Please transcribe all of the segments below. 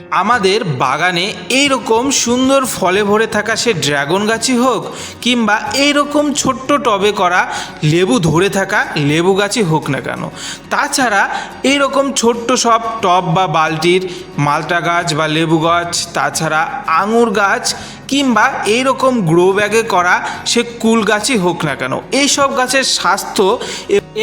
আমাদের বাগানে এইরকম সুন্দর ফলে ভরে থাকা সে ড্রাগন গাছই হোক কিংবা এইরকম ছোট্ট টবে করা লেবু ধরে থাকা লেবু গাছই হোক না কেন, তাছাড়া এইরকম ছোট্ট সব টব বা বালতির মালটা গাছ বা লেবু গাছ, তাছাড়া আঙুর গাছ কিংবা এইরকম গ্রো ব্যাগে করা সে কুল গাছই হোক না কেন, এইসব গাছের স্বাস্থ্য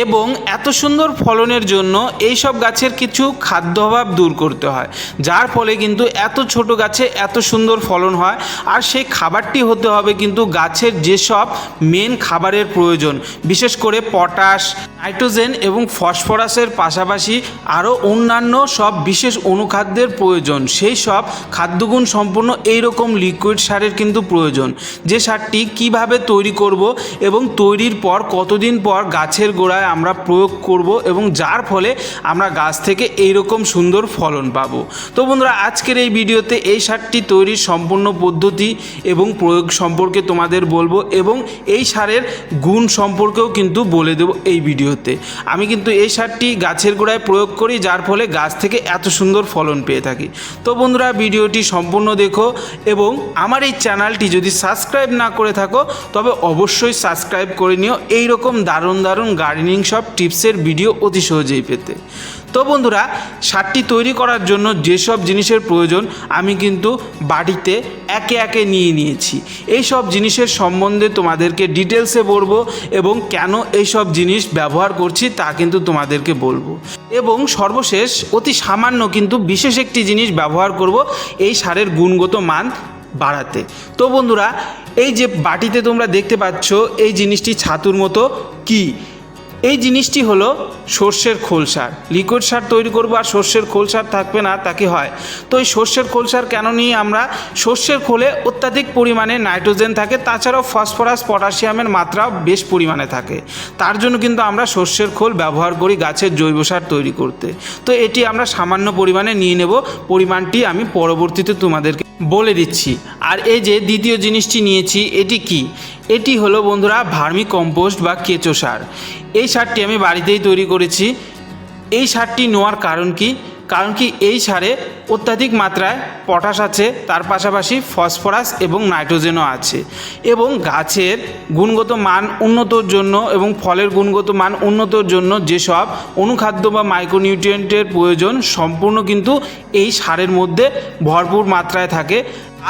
এবং এত সুন্দর ফলনের জন্য এই সব গাছের কিছু খাদ্য অভাব দূর করতে হয়, যার ফলে কিন্তু এত ছোট গাছে এত সুন্দর ফলন হয়। আর সেই খাবারটি হতে হবে কিন্তু গাছের যেসব মেন খাবারের প্রয়োজন, বিশেষ করে পটাশ, নাইট্রোজেন এবং ফসফরাসের পাশাপাশি আরও অন্যান্য সব বিশেষ অনুখাদ্যের প্রয়োজন। সেই সব খাদ্যগুণ সম্পূর্ণ এইরকম লিকুইড সারের কিন্তু প্রয়োজন। যে সারটি কীভাবে তৈরি করব এবং তৈরির পর কতদিন পর গাছের গোড়ায় আমরা প্রয়োগ করব এবং যার ফলে আমরা গাছ থেকে এইরকম সুন্দর ফলন পাবো। তো বন্ধুরা, আজকের এই ভিডিওতে এই সারটি তৈরির সম্পূর্ণ পদ্ধতি এবং প্রয়োগ সম্পর্কে তোমাদের বলব এবং এই সারের গুণ সম্পর্কেও কিন্তু বলে দেবো এই ভিডিওতে। আমি কিন্তু এই সারটি গাছের গোড়ায় প্রয়োগ করি, যার ফলে গাছ থেকে এত সুন্দর ফলন পেয়ে থাকি। তো বন্ধুরা, ভিডিওটি সম্পূর্ণ দেখো এবং আমার এই চ্যানেলটি যদি সাবস্ক্রাইব না করে থাকো, তবে অবশ্যই সাবস্ক্রাইব করে নিও। এই রকম দারুণ দারুণ গার্ডেনিং সব টিপসের ভিডিও অতি সহজেই পেতে। তো বন্ধুরা, সারটি তৈরি করার জন্য যেসব জিনিসের প্রয়োজন, আমি কিন্তু বাড়িতে একে একে নিয়ে নিয়েছি। এই সব জিনিসের সম্বন্ধে তোমাদেরকে ডিটেলসে বলব এবং কেন এই সব জিনিস ব্যবহার করছি তা কিন্তু তোমাদেরকে বলব। এবং সর্বশেষ অতি সামান্য কিন্তু বিশেষ একটি জিনিস ব্যবহার করব, এই সারের গুণগত মান বাড়াতে। তো বন্ধুরা এই যে বাটিতে তোমরা দেখতে পাচ্ছ এই জিনিসটি ছাতুর মতো কি? এই জিনিসটি হলো সর্ষের খোল সার। লিকুইড সার তৈরি করব আর সর্ষের খোল সার থাকবে না তাকে হয়? তো এই সর্ষের খোল সার কেন নিয়ে আমরা? সর্ষের খোলে অত্যাধিক পরিমাণে নাইট্রোজেন থাকে, তাছাড়াও ফসফরাস, পটাশিয়ামের মাত্রাও বেশ পরিমাণে থাকে। তার জন্য কিন্তু আমরা সর্ষের খোল ব্যবহার করি গাছের জৈব সার তৈরি করতে। তো এটি আমরা সামান্য পরিমাণে নিয়ে নেব, পরিমাণটি আমি পরবর্তীতে তোমাদেরকে বলে দিচ্ছি। আর এই যে দ্বিতীয় জিনিসটি নিয়েছি, এটি কি? এটি হলো বন্ধুরা ভার্মি কম্পোস্ট বা কেঁচো সার। এই সারটি আমি বাড়িতেই তৈরি করেছি। এই সারটি নেওয়ার কারণ কি? কারণ কি এই সারে অত্যাধিক মাত্রায় পটাশ আছে, তার পাশাপাশি ফসফরাস এবং নাইট্রোজেনও আছে। এবং গাছের গুণগত মান উন্নতর জন্য এবং ফলের গুণগত মান উন্নতর জন্য যেসব অনুখাদ্য বা মাইক্রোনিউট্রিয়েন্টের প্রয়োজন সম্পূর্ণ কিন্তু এই সারের মধ্যে ভরপুর মাত্রায় থাকে।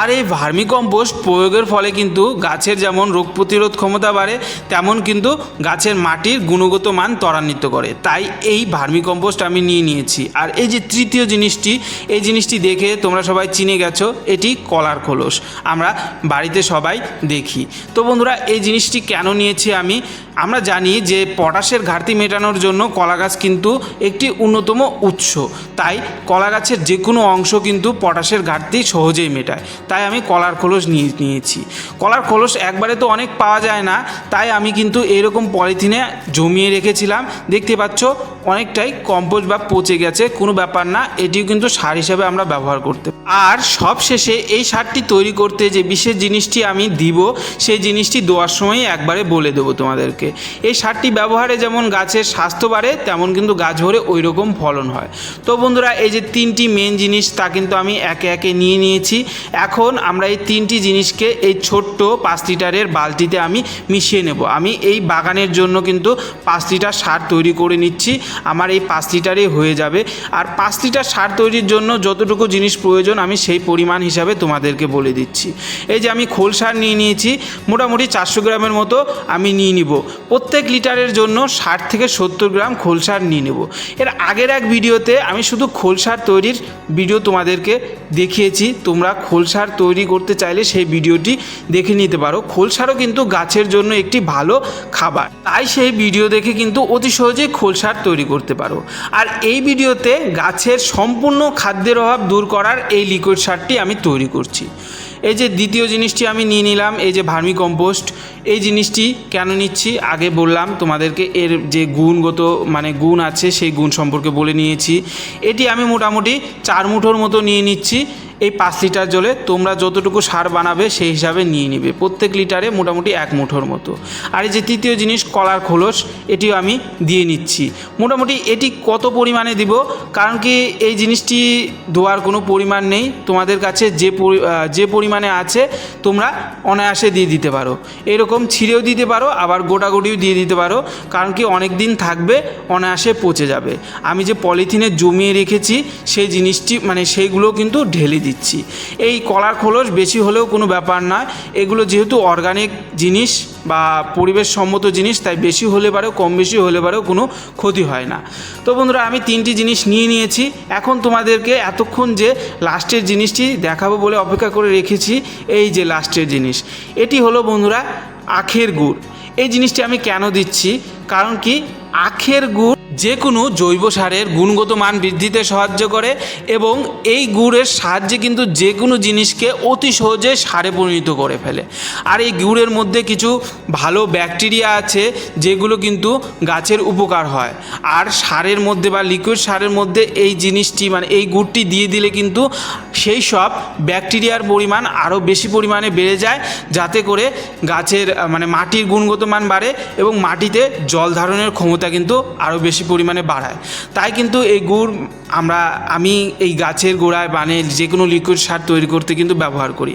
আর এই ভার্মিকম্পোস্ট প্রয়োগের ফলে কিন্তু গাছের যেমন রোগ প্রতিরোধ ক্ষমতা বাড়ে, তেমন কিন্তু গাছের মাটির গুণগত মান ত্বরান্বিত করে। তাই এই ভার্মিকম্পোস্ট আমি নিয়ে নিয়েছি। আর এই যে তৃতীয় জিনিসটি, এই জিনিসটি দেখে তোমরা সবাই চিনে গেছো, এটি কলার খোলস। আমরা বাড়িতে সবাই দেখি। তো বন্ধুরা, এই জিনিসটি কেন নিয়েছি আমি? আমরা জানি যে পটাশের ঘাটতি মেটানোর জন্য কলা গাছ কিন্তু একটি অন্যতম উৎস। তাই কলা গাছের যে কোনো অংশ কিন্তু পটাশের ঘাটতি সহজেই মেটায়। তাই আমি কলার খোলস নিয়ে, নিয়েছি। কলার খোলস একবারে তো অনেক পাওয়া যায় না, তাই আমি কিন্তু এরকম পলিথিনে জমিয়ে রেখেছিলাম। দেখতে পাচ্ছ অনেকটাই কম্পোস্ট বা পচে গেছে, কোনো ব্যাপার না, এটিও কিন্তু সার হিসেবে আমরা ব্যবহার করতে আর সব শেষে এই সারটি তৈরি করতে যে বিশেষ জিনিসটি আমি দিব, সেই জিনিসটি দেওয়ার সময় একবারে বলে দেবো তোমাদেরকে। এই সারটি ব্যবহারে যেমন গাছের স্বাস্থ্য বাড়ে, তেমন কিন্তু গাছ ভরে ওই রকম ফলন হয়। তো বন্ধুরা, এই যে তিনটি মেন জিনিস, তা কিন্তু আমি একে একে নিয়ে নিয়েছি। এখন আমরা এই তিনটি জিনিসকে এই ছোট্ট পাঁচ লিটারের বালতিতে আমি মিশিয়ে নেব। আমি এই বাগানের জন্য কিন্তু পাঁচ লিটার সার তৈরি করে নিচ্ছি। আমার এই পাঁচ লিটারেই হয়ে যাবে। আর পাঁচ লিটার সার তৈরির জন্য যতটুকু জিনিস প্রয়োজন, আমি সেই পরিমাণ হিসাবে তোমাদেরকে বলে দিচ্ছি। এই যে আমি খোল সার নিয়ে নিয়েছি, মোটামুটি চারশো গ্রামের মতো আমি নিয়ে নিব। প্রত্যেক লিটারের জন্য ষাট থেকে সত্তর গ্রাম খোল সার নিয়ে নেব। এর আগের এক ভিডিওতে আমি শুধু খোল সার তৈরির ভিডিও তোমাদেরকে দেখিয়েছি। তোমরা খোল সার তৈরি করতে চাইলে সেই ভিডিওটি দেখে নিতে পারো। খোল সারও কিন্তু গাছের জন্য একটি ভালো খাবার। তাই সেই ভিডিও দেখে কিন্তু অতি সহজেই খোল সার তৈরি করতে পারো। আর এই ভিডিওতে গাছের সম্পূর্ণ খাদ্যের অভাব দূর করার এই লিকুইড সারটি আমি তৈরি করছি। এই যে দ্বিতীয় জিনিসটি আমি নিয়ে নিলাম, এই যে ভার্মি কম্পোস্ট এই জিনিসটি কেন নিচ্ছি? আগে বললাম, তোমাদেরকে এর যে গুণগত মানে গুণ আছে, সেই গুণ সম্পর্কে বলে নিয়েছি। এটি আমি মোটামুটি চার মুঠোর মতো নিয়ে নিচ্ছি। এই পাঁচ লিটার জলে তোমরা যতটুকু সার বানাবে সেই হিসাবে নিয়ে নিবে। প্রত্যেক লিটারে মোটামুটি এক মুঠোর মতো। আর এই যে তৃতীয় জিনিস, কলার খোলস, এটিও আমি দিয়ে নিচ্ছি। মোটামুটি এটি কত পরিমাণে দিব? কারণ কি এই জিনিসটি দেওয়ার কোনো পরিমাণ নেই। তোমাদের কাছে যে যে পরিমাণে আছে, তোমরা অনায়াসে দিয়ে দিতে পারো। এরকম ছিঁড়েও দিতে পারো, আবার গোটাগুটিও দিয়ে দিতে পারো। কারণ কি অনেক দিন থাকবে, অনায়াসে পচে যাবে। আমি যে পলিথিনে জমিয়ে রেখেছি, সেই জিনিসটি মানে সেইগুলো কিন্তু ঢেলে দিচ্ছি। এই কলার খোলস বেশি হলেও কোনো ব্যাপার নয়। এগুলো যেহেতু অর্গানিক জিনিস বা পরিবেশ সম্মত জিনিস, তাই বেশি হলে পারেও, কম বেশি হলে পারেও কোনো ক্ষতি হয় না। তো বন্ধুরা, আমি তিনটি জিনিস নিয়ে নিয়েছি। এখন তোমাদেরকে এতক্ষণ যে লাস্টের জিনিসটি দেখাবো বলে অপেক্ষা করে রেখেছি, এই যে লাস্টের জিনিস। এটি হলো বন্ধুরা, আখের গুড়। এই জিনিসটি আমি কেন দিচ্ছি? কারণ কি, আখের গুড় যে কোনো জৈব সারের গুণগত মান বৃদ্ধিতে সাহায্য করে এবং এই গুড়ের সাহায্যে কিন্তু যে কোনো জিনিসকে অতি সহজে সারে পরিণত করে ফেলে। আর এই গুড়ের মধ্যে কিছু ভালো ব্যাকটেরিয়া আছে যেগুলো কিন্তু গাছের উপকার হয়। আর সারের মধ্যে বা লিকুইড সারের মধ্যে এই জিনিসটি মানে এই গুড়টি দিয়ে দিলে কিন্তু সেই সব ব্যাকটেরিয়ার পরিমাণ আরও বেশি পরিমাণে বেড়ে যায়, যাতে করে গাছের মানে মাটির গুণগত মান বাড়ে এবং মাটিতে জল ধারণের ক্ষমতা কিন্তু আরও বেশি পরিমাণে বাড়ায়। তাই কিন্তু এই গুড় আমরা, আমি এই গাছের গোড়ায় বানে যে কোনো লিকুইড সার তৈরি করতে কিন্তু ব্যবহার করি।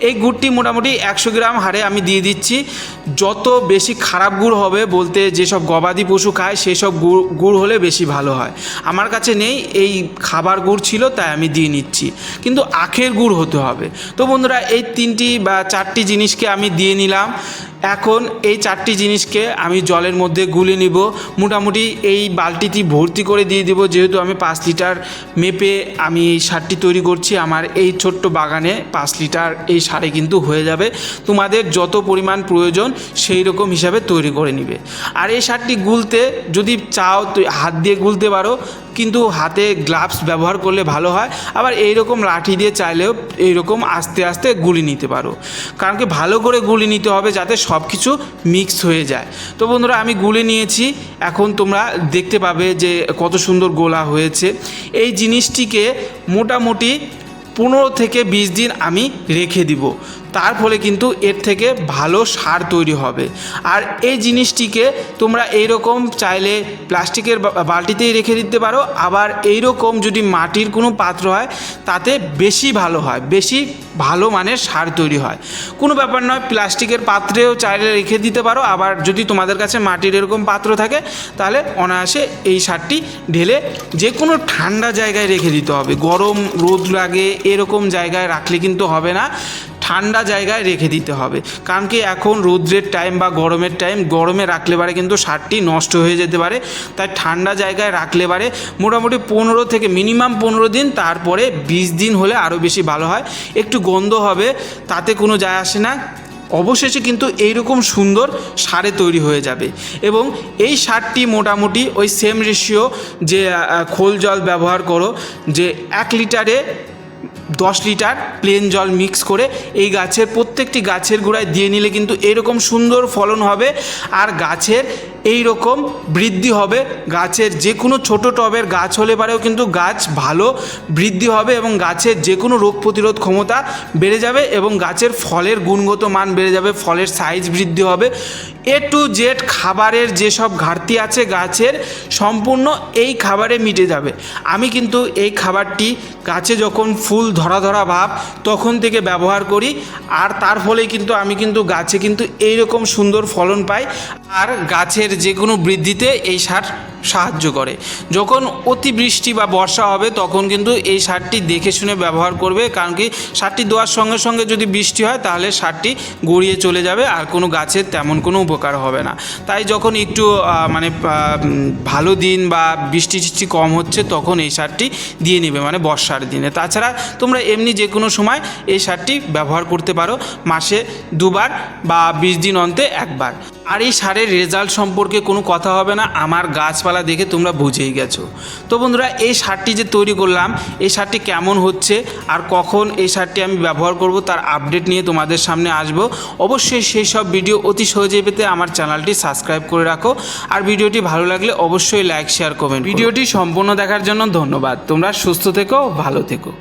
এই গুড়টি মোটামুটি একশো গ্রাম হারে আমি দিয়ে দিচ্ছি। যত বেশি খারাপ গুড় হবে বলতে যেসব গবাদি পশু খায়, সেসব গুড় গুড় হলে বেশি ভালো হয়। আমার কাছে নেই, এই খাবার গুড় ছিল তাই আমি দিয়ে নিচ্ছি। কিন্তু আখের গুড় হতে হবে। তো বন্ধুরা, এই তিনটি বা চারটি জিনিসকে আমি দিয়ে নিলাম। এখন এই চারটি জিনিসকে আমি জলের মধ্যে গুলে নিব। মোটামুটি এই বালতিটি ভর্তি করে দিয়ে দেবো, যেহেতু আমি পাঁচ লিটার মেপে আমি এই সারটি তৈরি করছি। আমার এই ছোট্ট বাগানে পাঁচ লিটার এই সারে কিন্তু হয়ে যাবে। তোমাদের যত পরিমাণ প্রয়োজন সেই রকম হিসাবে তৈরি করে নিবে। আর এই সারটি গুলতে যদি চাও হাত দিয়ে গুলতে পারো। কিন্তু হাতে গ্লাভস ব্যবহার করলে ভালো হয়। আবার এই রকম লাঠি দিয়ে চাইলেও এইরকম আস্তে আস্তে গুলি নিতে পারো। কারণ কি ভালো করে গুলি নিতে হবে যাতে সব কিছু মিক্স হয়ে যায়। তো বন্ধুরা, আমি গুলি নিয়েছি। এখন তোমরা দেখতে পাবে যে কত সুন্দর গোলা হয়েছে। এই জিনিসটিকে মোটামুটি পনেরো থেকে বিশ দিন আমি রেখে দিব। তার ফলে কিন্তু এর থেকে ভালো সার তৈরি হবে। আর এই জিনিসটিকে তোমরা এইরকম চাইলে প্লাস্টিকের বালতিতেই রেখে দিতে পারো। আবার এইরকম যদি মাটির কোনো পাত্র হয়, তাতে বেশি ভালো হয়, বেশি ভালো মানের সার তৈরি হয়। কোনো ব্যাপার নয়, প্লাস্টিকের পাত্রেও চাইলে রেখে দিতে পারো। আবার যদি তোমাদের কাছে মাটির এরকম পাত্র থাকে, তাহলে অনায়াসে এই সারটি ঢেলে যে কোনো ঠান্ডা জায়গায় রেখে দিতে হবে। গরম রোদ লাগে, এরকম জায়গায় রাখলে কিন্তু হবে না। ঠান্ডা জায়গায় রেখে দিতে হবে। কারণ কি এখন রৌদ্রের টাইম বা গরমের টাইম গরমে রাখলে পারে কিন্তু সারটি নষ্ট হয়ে যেতে পারে। তাই ঠান্ডা জায়গায় রাখলে পারে মোটামুটি পনেরো থেকে মিনিমাম পনেরো দিন, তারপরে বিশ দিন হলে আরও বেশি ভালো হয়। একটু গন্ধ হবে, তাতে কোনো যায় আসে না। অবশেষে কিন্তু এইরকম সুন্দর সারে তৈরি হয়ে যাবে। এবং এই সারটি মোটামুটি ওই সেম রেশিও যে খোল জল ব্যবহার করো, যে এক লিটারে দশ লিটার প্লেন জল মিক্স করে এই গাছের প্রত্যেকটি গাছের গোড়ায় দিয়ে নিলে কিন্তু এরকম সুন্দর ফলন হবে। আর গাছের এই রকম বৃদ্ধি হবে। গাছের যে কোনো ছোটো টবের গাছ হলে পারেও কিন্তু গাছ ভালো বৃদ্ধি হবে এবং গাছের যে কোনো রোগ প্রতিরোধ ক্ষমতা বেড়ে যাবে এবং গাছের ফলের গুণগত মান বেড়ে যাবে, ফলের সাইজ বৃদ্ধি হবে। এ টু জেড খাবারের যেসব ঘাটতি আছে গাছের, সম্পূর্ণ এই খাবারে মিটে যাবে। আমি কিন্তু এই খাবারটি গাছে যখন ফুল ধরা ধরা ভাব তখন থেকে ব্যবহার করি। আর তার ফলে কিন্তু আমি কিন্তু গাছে কিন্তু এইরকম সুন্দর ফলন পাই। আর গাছের যে কোনো বৃদ্ধিতে এই সার সাহায্য করে। যখন অতিবৃষ্টি বা বর্ষা হবে, তখন কিন্তু এই সারটি দেখে শুনে ব্যবহার করবে। কারণ কি, সারটি দেওয়ার সঙ্গে সঙ্গে যদি বৃষ্টি হয়, তাহলে সারটি গড়িয়ে চলে যাবে আর কোনো গাছের তেমন কোনো উপকার হবে না। তাই যখন একটু মানে ভালো দিন বা বৃষ্টি টিষ্টি কম হচ্ছে, তখন এই সারটি দিয়ে নেবে মানে বর্ষার দিনে। তাছাড়া তোমরা এমনি যে কোনো সময় এই সারটি ব্যবহার করতে পারো, মাসে দুবার বা বিশ দিন অন্তে একবার। আর এই সারের রেজাল্ট সম্পর্কে কোনো কথা হবে না। আমার গাছপালা দেখে তোমরা বুঝেই গেছো। তো বন্ধুরা, এই শার্টটি যে তৈরি করলাম, এই শার্টটি কেমন হচ্ছে আর কখন এই শার্টটি আমি ব্যবহার করব তার আপডেট নিয়ে তোমাদের সামনে আসব। অবশ্যই সেই সব ভিডিও অতি সহজে পেতে আমার চ্যানেলটি সাবস্ক্রাইব করে রাখো। আর ভিডিওটি ভালো লাগলে অবশ্যই লাইক, শেয়ার, কমেন্ট ভিডিওটি সম্পূর্ণ দেখার জন্য ধন্যবাদ। তোমরা সুস্থ থেকো, ভালো থেকো।